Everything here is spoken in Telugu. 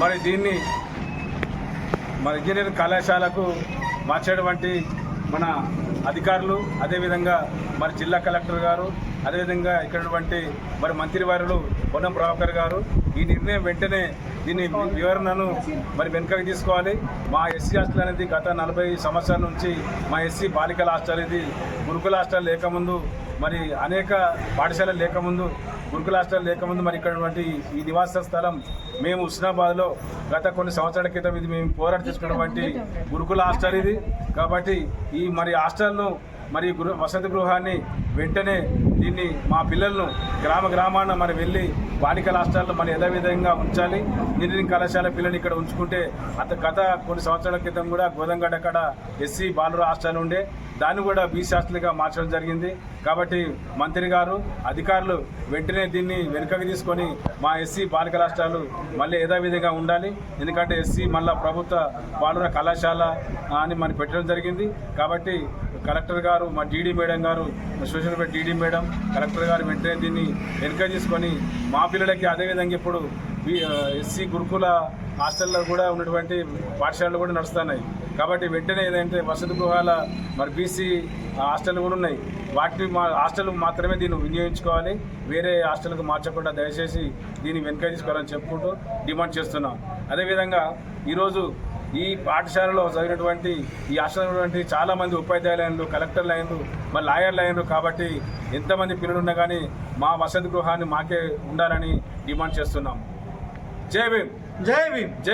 మరి దీన్ని మన ఇంజనీరింగ్ కళాశాలకు మార్చేటువంటి మన అధికారులు అదేవిధంగా మరి జిల్లా కలెక్టర్ గారు అదేవిధంగా ఇక్కడటువంటి మరి మంత్రివారులు పొన్నం ప్రభాకర్ గారు ఈ నిర్ణయం వెంటనే దీని వివరణను మరి వెనుకకి తీసుకోవాలి. మా ఎస్సీ హాస్టల్ అనేది గత నలభై సంవత్సరాల నుంచి మా ఎస్సీ బాలికల హాస్టల్ ఇది గురుకుల హాస్టల్ లేకముందు మరి అనేక పాఠశాలలు లేకముందు గురుకుల హాస్టల్ లేకముందు మరి ఇక్కడ ఈ నివాస స్థలం మేము హుస్నాబాద్లో గత కొన్ని సంవత్సరాల క్రితం ఇది మేము పోరాట చేసుకున్నటువంటి గురుకుల హాస్టల్ ఇది. కాబట్టి ఈ మరి హాస్టల్ను మరి గృహ వసతి గృహాన్ని వెంటనే దీన్ని మా పిల్లలను గ్రామ గ్రామాన మరి వెళ్ళి బాలికల హాస్టల్లో మరి యథావిధంగా ఉంచాలి. ఇంజనీరింగ్ కళాశాల పిల్లల్ని ఇక్కడ ఉంచుకుంటే అత గత కొన్ని సంవత్సరాల క్రితం కూడా గోదంగడ అక్కడ ఎస్సీ బాలుర హాస్టల్ ఉండే. దాన్ని కూడా బీసీ హాస్టల్గా మార్చడం జరిగింది. కాబట్టి మంత్రి గారు అధికారులు వెంటనే దీన్ని వెనుకకి తీసుకొని మా ఎస్సీ బాలికల హాస్టల్ మళ్ళీ యథావిధంగా ఉండాలి. ఎందుకంటే ఎస్సీ మళ్ళా ప్రభుత్వ బాలుర కళాశాల అని మనం పెట్టడం జరిగింది. కాబట్టి కలెక్టర్ గారు మా డీడీ మేడం గారు social media DD madam collector గారు వెంటనే దీన్ని ఎన్కరేజ్ చేసుకొని మా పిల్లలకి అదేవిధంగా ఇప్పుడు ఎస్సీ గురుకుల హాస్టల్లో కూడా ఉన్నటువంటి పాఠశాలలు కూడా నడుస్తున్నాయి. కాబట్టి వెంటనే ఏదంటే వసతి గృహాల మరి బీసీ హాస్టల్ కూడా ఉన్నాయి. వాటిని మా హాస్టల్ మాత్రమే దీన్ని వినియోగించుకోవాలి. వేరే హాస్టల్కి మార్చకుండా దయచేసి దీన్ని వెనుక తీసుకోవాలని చెప్పుకుంటూ డిమాండ్ చేస్తున్నాం. అదేవిధంగా ఈరోజు ఈ పాఠశాలలో చదివినటువంటి ఈ హాస్టల్ ఉన్నటువంటి చాలా మంది ఉపాధ్యాయులు అయినరు కలెక్టర్లు అయినరు మరి లాయర్లు అయినరు కాబట్టి ఎంతమంది పిల్లలు ఉన్నా కానీ మా వసతి గృహాన్ని మాకే ఉండాలని డిమాండ్ చేస్తున్నాం జై భీమ్. జై భీమ్. జై